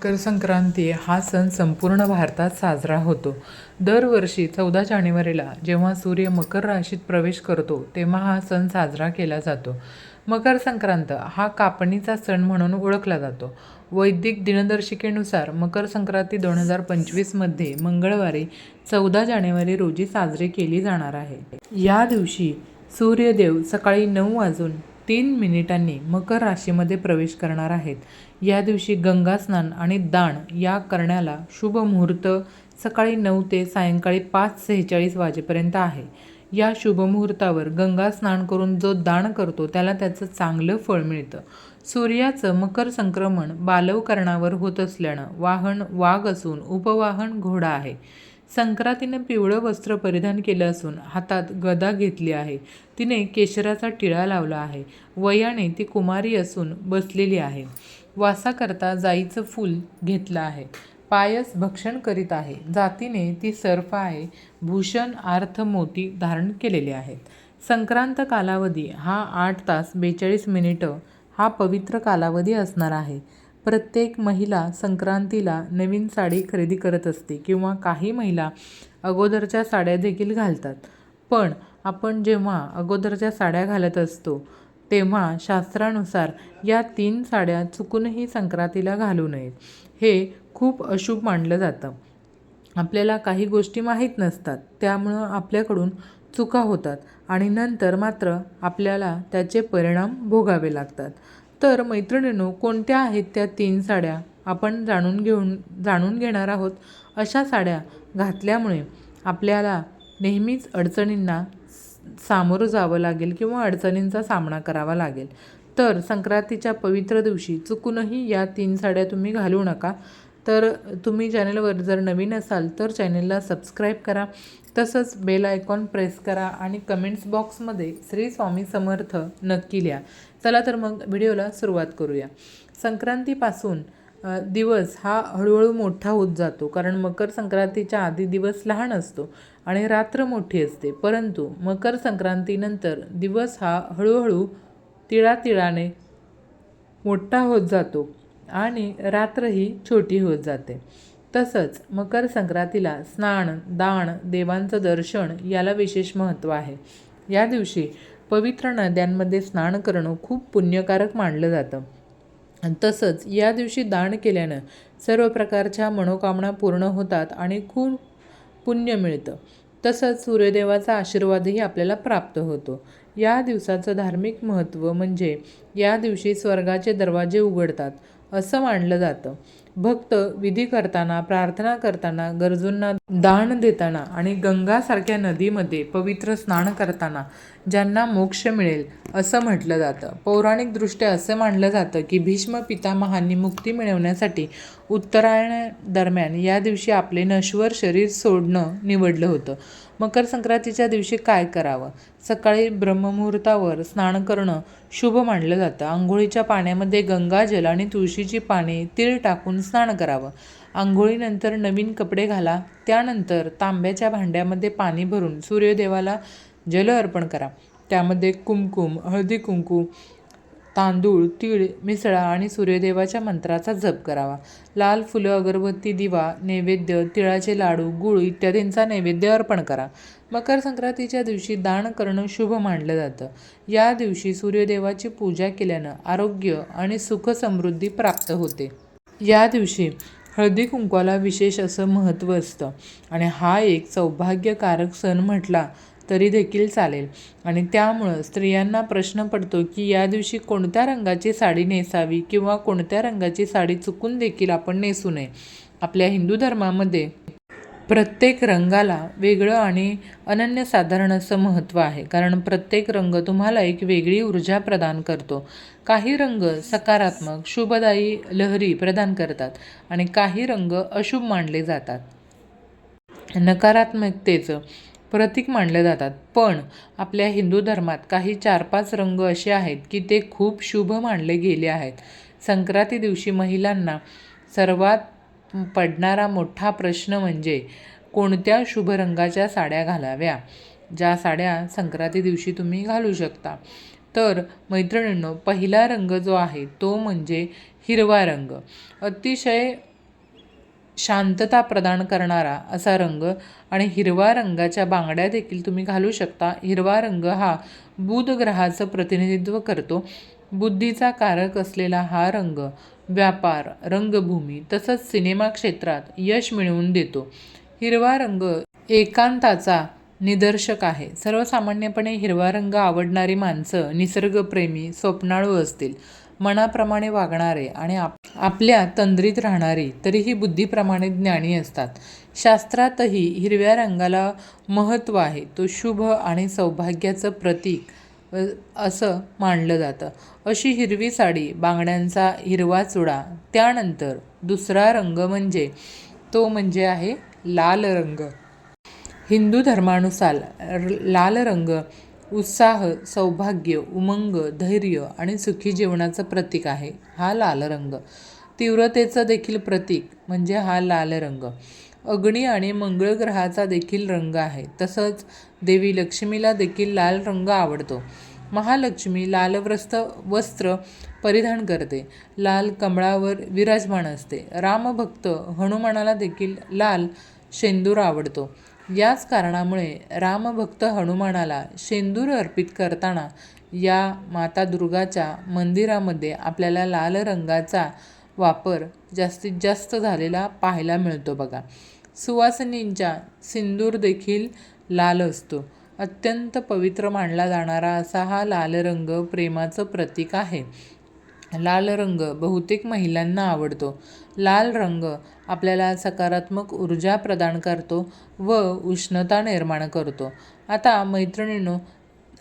मकर संक्रांती हा सण संपूर्ण भारतात साजरा होतो. दरवर्षी चौदा जानेवारीला जेव्हा सूर्य मकर राशीत प्रवेश करतो तेव्हा हा सण साजरा केला जातो. मकर संक्रांत हा कापणीचा सण म्हणून ओळखला जातो. वैदिक दिनदर्शिकेनुसार मकर संक्रांती दोन हजार पंचवीसमध्ये मंगळवारी चौदा जानेवारी रोजी साजरी केली जाणार आहे. या दिवशी सूर्यदेव सकाळी नऊ वाजून तीन मिनिटांनी मकर राशीमध्ये प्रवेश करणार आहेत. या दिवशी गंगास्नान आणि दान या करण्याला शुभ मुहूर्त सकाळी नऊ ते सायंकाळी पाच सेहेचाळीस वाजेपर्यंत आहे. या शुभमुहूर्तावर गंगा स्नान करून जो दान करतो त्याला त्याचं चांगलं फळ मिळतं. सूर्याचं मकर संक्रमण बालवकरणावर होत असल्यानं वाहन वाघ असून उपवाहन घोडा आहे. संक्रांतीनं पिवळं वस्त्र परिधान केलं असून हातात गदा घेतली आहे. तिने केशराचा टिळा लावला आहे. वयाने ती कुमारी असून बसलेली आहे. वासाकरता जाईचं फूल घेतलं आहे. पायस भक्षण करीत आहे. जातीने ती सर्फ आहे. भूषण आर्थ मोती धारण केलेले आहेत. संक्रांत कालावधी हा आठ तास बेचाळीस मिनिटं हा पवित्र कालावधी असणार आहे. प्रत्येक महिला संक्रांतीला नवीन साडी खरेदी करत असते किंवा काही महिला अगोदरच्या साड्या देखील घालतात. पण आपण जेव्हा अगोदरच्या साड्या घालत असतो तेव्हा शास्त्रानुसार या तीन साड्या चुकूनही संक्रांतीला घालू नयेत. हे खूप अशुभ मानलं जातं. आपल्याला काही गोष्टी माहीत नसतात त्यामुळं आपल्याकडून चुका होतात आणि नंतर मात्र आपल्याला त्याचे परिणाम भोगावे लागतात. तर मैत्रिणींनो कोणत्या आहेत त्या तीन साड्या? आपण जाणून घेऊन जाणून घेणार आहोत अशा साड्या घातल्यामुळे आपल्याला नेहमीच अडचणींना सामोरं जावं लागेल किंवा अडचणींचा सामना करावा लागेल. तर संक्रांतीच्या पवित्र दिवशी चुकूनही या तीन साड्या तुम्ही घालू नका. तर तुम्ही चॅनलवर जर नवीन असाल तर चॅनलला सबस्क्राईब करा तसंच बेल आयकॉन प्रेस करा आणि कमेंट्स बॉक्समध्ये श्री स्वामी समर्थ नक्की लिहा. चला तर मग व्हिडिओला सुरुवात करूया. संक्रांतीपासून दिवस हा हळूहळू मोठा होत जातो कारण मकर संक्रांतीच्या आधी दिवस लहान असतो आणि रात्र मोठी असते. परंतु मकर संक्रांतीनंतर दिवस हा हळूहळू तिळातिळाने मोठा होत जातो. आणि रात्रही छोटी होत जाते. तसंच मकर संक्रांतीला स्नान दान देवांचं दर्शन याला विशेष महत्त्व आहे. या दिवशी पवित्र नद्यांमध्ये स्नान करणं खूप पुण्यकारक मानलं जातं. तसंच या दिवशी दान केल्यानं सर्व प्रकारच्या मनोकामना पूर्ण होतात आणि खूप पुण्य मिळतं. तसंच सूर्यदेवाचा आशीर्वादही आपल्याला प्राप्त होतो. या दिवसाचं धार्मिक महत्त्व म्हणजे या दिवशी स्वर्गाचे दरवाजे उघडतात. असं मानलं जातं. भक्त विधी करताना प्रार्थना करताना गरजूंना दान देताना आणि गंगासारख्या नदीमध्ये पवित्र स्नान करताना ज्यांना मोक्ष मिळेल असं म्हटलं जातं. पौराणिकदृष्ट्या असं मानलं जातं की भीष्म पितामहांनी मुक्ती मिळवण्यासाठी उत्तरायण दरम्यान या दिवशी आपले नश्वर शरीर सोडणं निवडलं होतं. मकर संक्रांतीच्या दिवशी काय करावं? सकाळी ब्रह्ममुहूर्तावर स्नान करणं शुभ मानलं जातं. आंघोळीच्या पाण्यामध्ये गंगाजल आणि तुळशीची पाने तीळ टाकून स्नान करावं. आंघोळीनंतर नवीन कपडे घाला. त्यानंतर तांब्याच्या भांड्यामध्ये पाणी भरून सूर्यदेवाला जल अर्पण करा. त्यामध्ये कुमकुम हळदी कुंकू तांदूळ तीळ मिसळा आणि सूर्यदेवाच्या मंत्राचा जप करावा. लाल फुलं अगरबत्ती दिवा नैवेद्य तिळाचे लाडू गुळ इत्यादींचा नैवेद्य अर्पण करा. मकर संक्रांतीच्या दिवशी दान करणं शुभ मानलं जातं. या दिवशी सूर्यदेवाची पूजा केल्यानं आरोग्य आणि सुख समृद्धी प्राप्त होते. या दिवशी हळदी कुंकवाला विशेष असं महत्त्व असतं. आणि हा एक सौभाग्यकारक सण म्हटला तरी देखील चालेल. आणि त्यामुळं स्त्रियांना प्रश्न पडतो की या दिवशी कोणत्या रंगाची साडी नेसावी किंवा कोणत्या रंगाची साडी चुकून देखील आपण नेसू नये. आपल्या हिंदू धर्मामध्ये प्रत्येक रंगाला वेगळं आणि अनन्यसाधारण असं महत्त्व आहे. कारण प्रत्येक रंग तुम्हाला एक वेगळी ऊर्जा प्रदान करतो. काही रंग सकारात्मक शुभदायी लहरी प्रदान करतात आणि काही रंग अशुभ मानले जातात. नकारात्मकतेचं प्रतीक मानले जातात. पण आपल्या हिंदू धर्मात काही चार पाच रंग असे आहेत की ते खूप शुभ मानले गेले आहेत. संक्रांती दिवशी महिलांना सर्वात पडणारा मोठा प्रश्न म्हणजे कोणत्या शुभ रंगाच्या साड्या घालाव्या? ज्या साड्या संक्रांती दिवशी तुम्ही घालू शकता. तर मैत्रिणींनो पहिला रंग जो आहे तो म्हणजे हिरवा रंग. अतिशय शांतता प्रदान करणारा असा रंग आणि हिरवा रंगाच्या बांगड्या देखील तुम्ही घालू शकता. हिरवा रंग हा बुध ग्रहाचं प्रतिनिधित्व करतो. बुद्धीचा कारक असलेला हा रंग व्यापार रंगभूमी तसंच सिनेमा क्षेत्रात यश मिळवून देतो. हिरवा रंग एकांताचा निदर्शक आहे. सर्वसामान्यपणे हिरवा रंग आवडणारी माणसं निसर्गप्रेमी स्वप्नाळू असतील. मनाप्रमाणे वागणारे आणि आप आपल्या तंद्रीत राहणारी तरीही बुद्धीप्रमाणे ज्ञानी असतात. शास्त्रातही हिरव्या रंगाला महत्त्व आहे. तो शुभ आणि सौभाग्याचं प्रतीक असं मानलं जातं. अशी हिरवी साडी बांगड्यांचा हिरवा चुडा त्यानंतर दुसरा रंग म्हणजे तो म्हणजे आहे लाल रंग. हिंदू धर्मानुसार लाल रंग उत्साह सौभाग्य उमंग धैर्य आणि सुखी जीवनाचं प्रतीक आहे. हा लाल रंग. तीव्रतेचं देखील प्रतीक म्हणजे हा लाल रंग. अग्नी आणि मंगळ ग्रहाचा देखील रंग आहे. तसंच देवी लक्ष्मीला देखील लाल रंग आवडतो. महालक्ष्मी लालव्रस्त वस्त्र परिधान करते. लाल कमळावर विराजमान असते. रामभक्त हनुमानाला देखील लाल शेंदूर आवडतो. याच कारणामुळे रामभक्त हनुमानाला शेंदूर अर्पित करताना या माता दुर्गाच्या मंदिरामध्ये आपल्याला लाल रंगाचा वापर जास्तीत जास्त झालेला पाहायला मिळतो बघा. सुवासिनींच्या सिंदूर देखील लाल असतो. अत्यंत पवित्र मानला जाणारा असा हा लाल रंग प्रेमाचं प्रतीक आहे. लाल रंग बहुतेक महिलांना आवडतो. लाल रंग आपल्याला सकारात्मक ऊर्जा प्रदान करतो व उष्णता निर्माण करतो. आता मैत्रिणींनो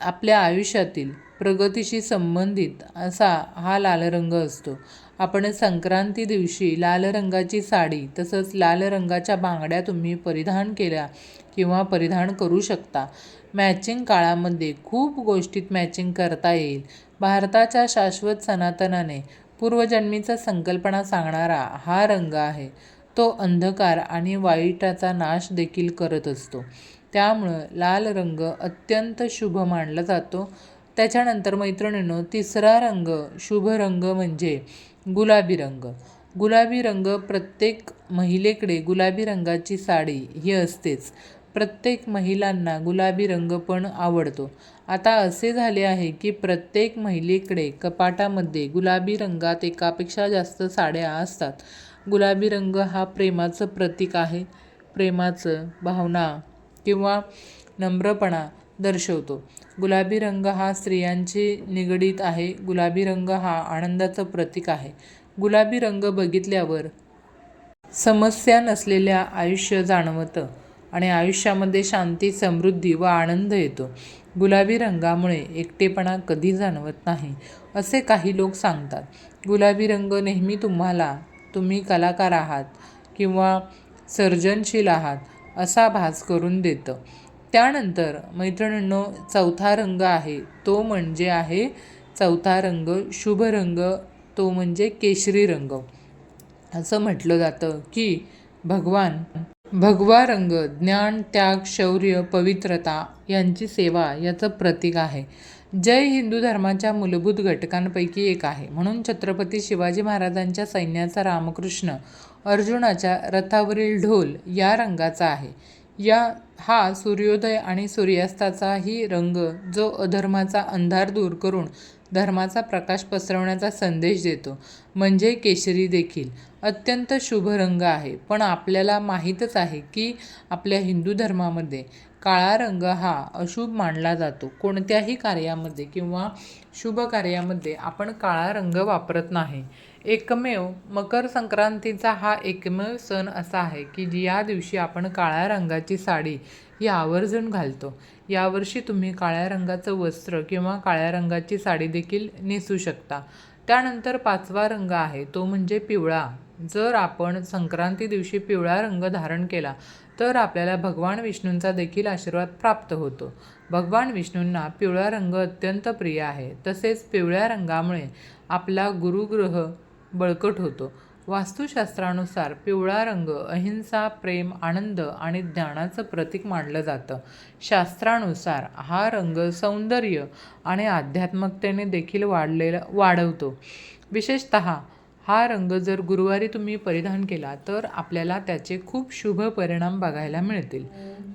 आपल्या आयुष्यातील प्रगतीशी संबंधित असा हा लाल रंग असतो. आपण संक्रांती दिवशी लाल रंगाची साडी तसंच लाल रंगाच्या बांगड्या तुम्ही परिधान केल्या किंवा परिधान करू शकता. मॅचिंग काळामध्ये खूप गोष्टीत मॅचिंग करता येईल. भारताच्या शाश्वत सनातनाने पूर्वजन्मीचा संकल्पना सांगणारा हा रंग आहे. तो अंधकार आणि वाईटाचा नाश देखील करत असतो. त्यामुळं लाल रंग अत्यंत शुभ मानला जातो. त्याच्यानंतर मैत्रिणींनो तिसरा रंग शुभ रंग म्हणजे गुलाबी रंग. गुलाबी रंग प्रत्येक महिलेकडे गुलाबी रंगाची साडी ही असतेच. प्रत्येक महिलांना गुलाबी रंग पण आवडतो. आता असे झाले आहे की प्रत्येक महिलेकडे कपाटामध्ये गुलाबी रंगात एकापेक्षा जास्त साड्या असतात. गुलाबी रंग हा प्रेमाचं प्रतीक आहे. प्रेमाचं भावना किंवा नम्रपणा दर्शवतो. गुलाबी रंग हा स्त्रियांची निगडीत आहे. गुलाबी रंग हा आनंदाचं प्रतीक आहे. गुलाबी रंग बघितल्यावर समस्या नसलेल्या आयुष्य जाणवतं आणि आयुष्यामध्ये शांती समृद्धी व आनंद येतो. गुलाबी रंगामुळे एकटेपणा कधी जाणवत नाही असे काही लोक सांगतात. गुलाबी रंग नेहमी तुम्हाला तुम्ही कलाकार आहात किंवा सर्जनशील आहात असा भास करून देतं. त्यानंतर मैत्रिणींनो चौथा रंग आहे तो म्हणजे आहे चौथा रंग शुभ रंग तो म्हणजे केशरी रंग. असं म्हटलं जातं की भगवान भगवा रंग ज्ञान त्याग शौर्य पवित्रता यांची सेवा याचं प्रतीक आहे. जय हिंदू धर्माच्या मूलभूत घटकांपैकी एक आहे. म्हणून छत्रपती शिवाजी महाराजांच्या सैन्याचा रामकृष्ण अर्जुनाच्या रथावरील ढोल या रंगाचा आहे. या हा सूर्योदय आणि सूर्यास्ताचाही रंग जो अधर्माचा अंधार दूर करून धर्माचा प्रकाश पसरवण्याचा संदेश देतो. म्हणजे केशरी देखील. अत्यंत शुभ रंग आहे. पण आपल्याला माहीतच आहे की आपल्या हिंदू धर्मामध्ये काळा रंग हा अशुभ मानला जातो. कोणत्याही कार्यामध्ये किंवा शुभ कार्यामध्ये आपण काळा रंग वापरत नाही. एकमेव मकर संक्रांतीचा हा एकमेव सण असा आहे की जी या दिवशी आपण काळ्या रंगाची साडी ही आवर्जून घालतो. यावर्षी तुम्ही काळ्या रंगाचं वस्त्र किंवा काळ्या रंगाची साडी देखील नेसू शकता. त्यानंतर पाचवा रंग आहे तो म्हणजे पिवळा. जर आपण संक्रांती दिवशी पिवळा रंग धारण केला तर आपल्याला भगवान विष्णूंचा देखील आशीर्वाद प्राप्त होतो. भगवान विष्णूंना पिवळा रंग अत्यंत प्रिय आहे. तसेच पिवळ्या रंगामुळे आपला गुरुग्रह बळकट होतो. वास्तुशास्त्रानुसार पिवळा रंग अहिंसा प्रेम आनंद आणि ज्ञानाचं प्रतीक मानलं जातं. शास्त्रानुसार हा रंग सौंदर्य आणि आध्यात्मिकतेने देखील वाढलेला वाढवतो. विशेषत हा रंग जर गुरुवारी तुम्ही परिधान केला तर आपल्याला त्याचे खूप शुभ परिणाम बघायला मिळतील.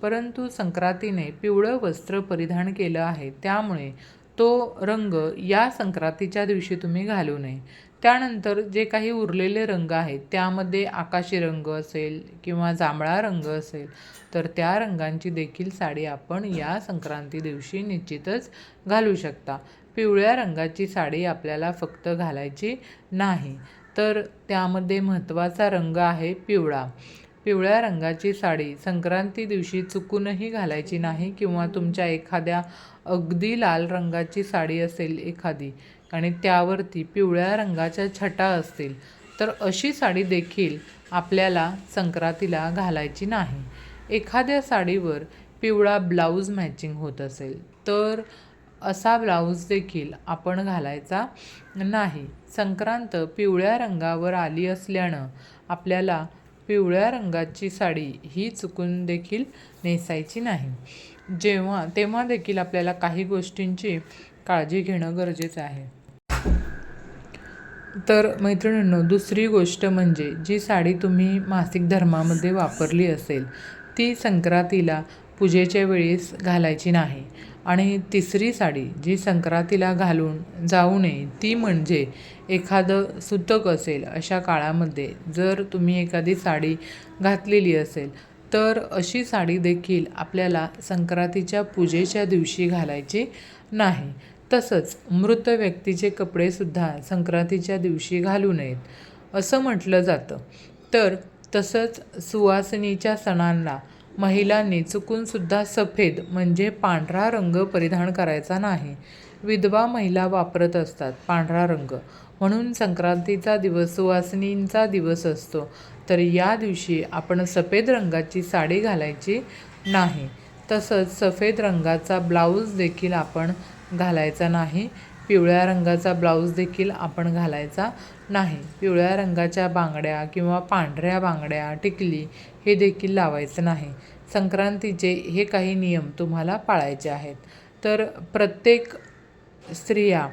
परंतु संक्रांतीने पिवळं वस्त्र परिधान केलं आहे त्यामुळे तो रंग या संक्रांतीच्या दिवशी तुम्ही घालू नये. त्यानंतर जे काही उरलेले रंग आहेत त्यामध्ये आकाशी रंग असेल किंवा जांभळा रंग असेल तर त्या रंगांची देखील साडी आपण या संक्रांती दिवशी निश्चितच घालू शकता. पिवळ्या रंगाची साडी आपल्याला फक्त घालायची नाही तर त्यामध्ये महत्त्वाचा रंग आहे पिवळा. पिवळ्या रंगाची साडी संक्रांती दिवशी चुकूनही घालायची नाही किंवा तुमच्या एखाद्या अगदी लाल रंगाची साडी असेल एखादी आणि त्यावरती पिवळ्या रंगाच्या छटा असतील तर अशी साडी देखील आपल्याला संक्रांतीला घालायची नाही. एखाद्या साडीवर पिवळा ब्लाऊज मॅचिंग होत असेल तर असा ब्लाऊज देखील आपण घालायचा नाही. संक्रांत पिवळ्या रंगावर आली असल्यानं आपल्याला पिवळ्या रंगाची साडी ही चुकून देखील नेसायची नाही. जेव्हा तेव्हा देखील आपल्याला काही गोष्टींची काळजी घेणं गरजेचं आहे. तर मैत्रिणींनो दुसरी गोष्ट म्हणजे जी साडी तुम्ही मासिक धर्मामध्ये वापरली असेल ती संक्रांतीला पूजेच्या वेळेस घालायची नाही. आणि तिसरी साडी जी संक्रांतीला घालून जाऊ नये ती म्हणजे एखादं सुतक असेल अशा काळामध्ये जर तुम्ही एखादी साडी घातलेली असेल तर अशी साडी देखील आपल्याला संक्रांतीच्या पूजेच्या दिवशी घालायची नाही. तसंच मृत व्यक्तीचे कपडेसुद्धा संक्रांतीच्या दिवशी घालू नयेत असं म्हटलं जातं. तर तसंच सुवासिनीच्या सणांना महिलांनी चुकूनसुद्धा सफेद म्हणजे पांढरा रंग परिधान करायचा नाही. विधवा महिला वापरत असतात पांढरा रंग. म्हणून संक्रांतीचा दिवस सुवासिनींचा दिवस असतो. तर या दिवशी आपण सफेद रंगाची साडी घालायची नाही. तसंच सफेद रंगाचा ब्लाऊज देखील आपण घालायचा नाही. पिवळ्या रंगाचा ब्लाऊज देखील आपण घालायचा नाही. पिवळ्या रंगाच्या बांगड्या किंवा पांढऱ्या बांगड्या टिकली हे देखील लावायचं नाही. संक्रांतीचे हे काही नियम तुम्हाला पाळायचे आहेत. तर प्रत्येक स्त्रिया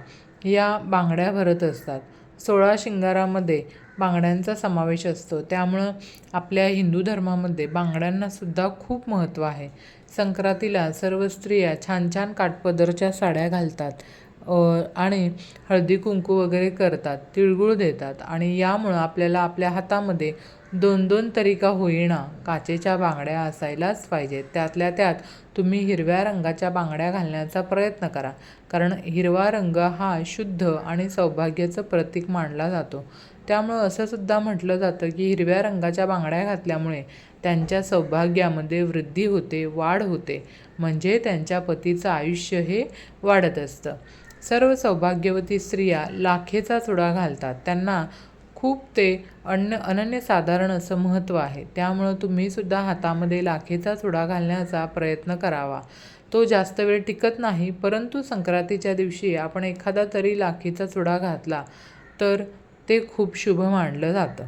या बांगड्या भरत असतात. सोळा शिंगारामध्ये बांगड्यांचा समावेश असतो. त्यामुळं आपल्या हिंदू धर्मामध्ये बांगड्यांनासुद्धा खूप महत्त्व आहे. संक्रांतीला सर्व स्त्रिया छान छान काठपदरच्या साड्या घालतात आणि हळदी कुंकू वगैरे करतात तिळगुळ देतात. आणि यामुळं आपल्याला आपल्या हातामध्ये दोन दोन तरी का होईना काचेच्या बांगड्या असायलाच पाहिजेत. त्यातल्या त्यात तुम्ही हिरव्या रंगाच्या बांगड्या घालण्याचा प्रयत्न करा कारण हिरवा रंग हा शुद्ध आणि सौभाग्याचं प्रतीक मानला जातो. त्यामुळं असं सुद्धा म्हटलं जातं की हिरव्या रंगाच्या बांगड्या घातल्यामुळे त्यांच्या सौभाग्यामध्ये वृद्धी होते वाढ होते. म्हणजे त्यांच्या पतीचं आयुष्य हे वाढत असतं. सर्व सौभाग्यवती स्त्रिया लाखेचा चुडा घालतात. त्यांना खूप ते अन्न अनन्यसाधारण असं महत्त्व आहे. त्यामुळं तुम्हीसुद्धा हातामध्ये लाखेचा चुडा घालण्याचा प्रयत्न करावा. तो जास्त वेळ टिकत नाही परंतु संक्रांतीच्या दिवशी आपण एखादा तरी लाखेचा चुडा घातला तर ते खूप शुभ मानलं जातं.